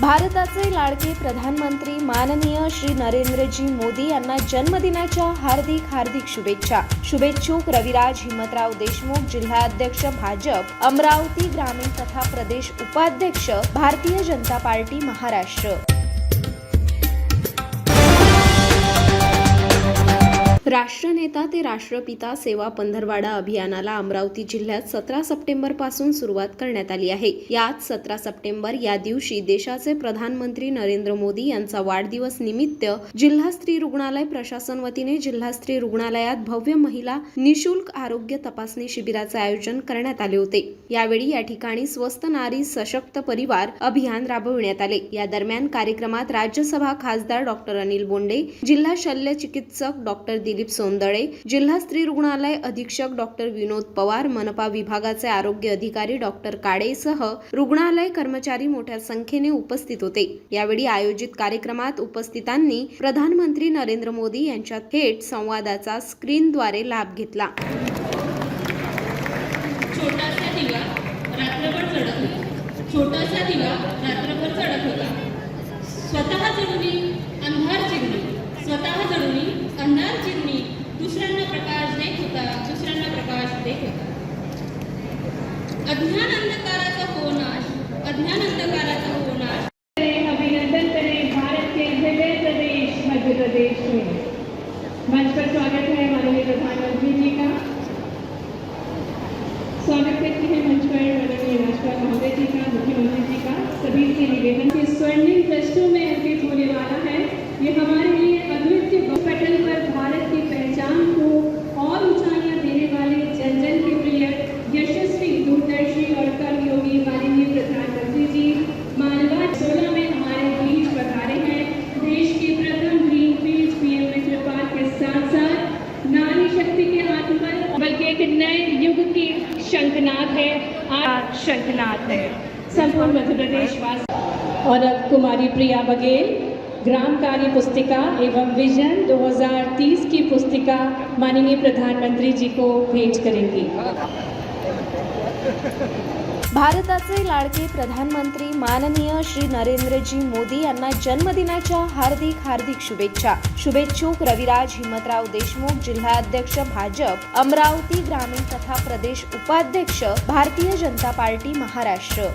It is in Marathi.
भारताचे लाडके प्रधानमंत्री माननीय श्री नरेंद्रजी मोदी यांना जन्मदिनाच्या हार्दिक हार्दिक शुभेच्छा. शुभेच्छुक रविराज हिम्मतराव देशमुख जिल्हाध्यक्ष भाजप अमरावती ग्रामीण तथा प्रदेश उपाध्यक्ष भारतीय जनता पार्टी महाराष्ट्र. राष्ट्रनेता ते राष्ट्रपिता सेवा पंधरवाडा अभियानाला अमरावती जिल्ह्यात सतरा सप्टेंबरपासून सुरुवात करण्यात आली आहे. यात सतरा सप्टेंबर या दिवशी देशाचे प्रधानमंत्री नरेंद्र मोदी यांचा वाढदिवस निमित्त जिल्हा स्त्री रुग्णालय प्रशासन वतीने जिल्हा स्त्री रुग्णालयात भव्य महिला निशुल्क आरोग्य तपासणी शिबिराचे आयोजन करण्यात आले होते. यावेळी या ठिकाणी स्वस्त नारी सशक्त परिवार अभियान राबविण्यात आले. या दरम्यान कार्यक्रमात राज्यसभा खासदार डॉक्टर अनिल बोंडे जिल्हा शल्य चिकित्सक डॉक्टर दिलीप सोंदळे जिल्हा स्त्री रुग्णालय अधीक्षक डॉक्टर विनोद पवार मनपा विभागाचे आरोग्य अधिकारी डॉक्टर काडेसह रुग्णालय कर्मचारी मोठ्या संख्येने उपस्थित होते. यावेळी आयोजित कार्यक्रमात उपस्थितांनी प्रधानमंत्री नरेंद्र मोदी यांच्या थेट संवादाचा स्क्रीनद्वारे लाभ घेतला. छोटासा दिवा रात्रभर चढत होता. छोटासा दिवा रात्रभर चढत होता. स्वतः जडुनी अंधार स्वतः जडुनी अंधार चिरणी दुसऱ्यांना प्रकाश देत होता दुसऱ्यांना प्रकाश देत होता. अज्ञान अंधकाराचा हो नाश? अज्ञान अंधकाराचा हो नए युग की शंखनाथ है। शंखनाथ है। संपूर्ण मध्य प्रदेश वास। और अब कुमारी प्रिया बघेल ग्राम कार्य पुस्तिका एवं विजन 2030 की पुस्तिका माननीय प्रधानमंत्री जी को भेंट करेंगी। भारताचे लाडके प्रधानमंत्री माननीय श्री नरेंद्रजी मोदी यांना जन्मदिनाच्या हार्दिक हार्दिक शुभेच्छा. शुभेच्छुक रविराज हिमतराव देशमुख जिल्हाध्यक्ष भाजप अमरावती ग्रामीण तथा प्रदेश उपाध्यक्ष भारतीय जनता पार्टी महाराष्ट्र.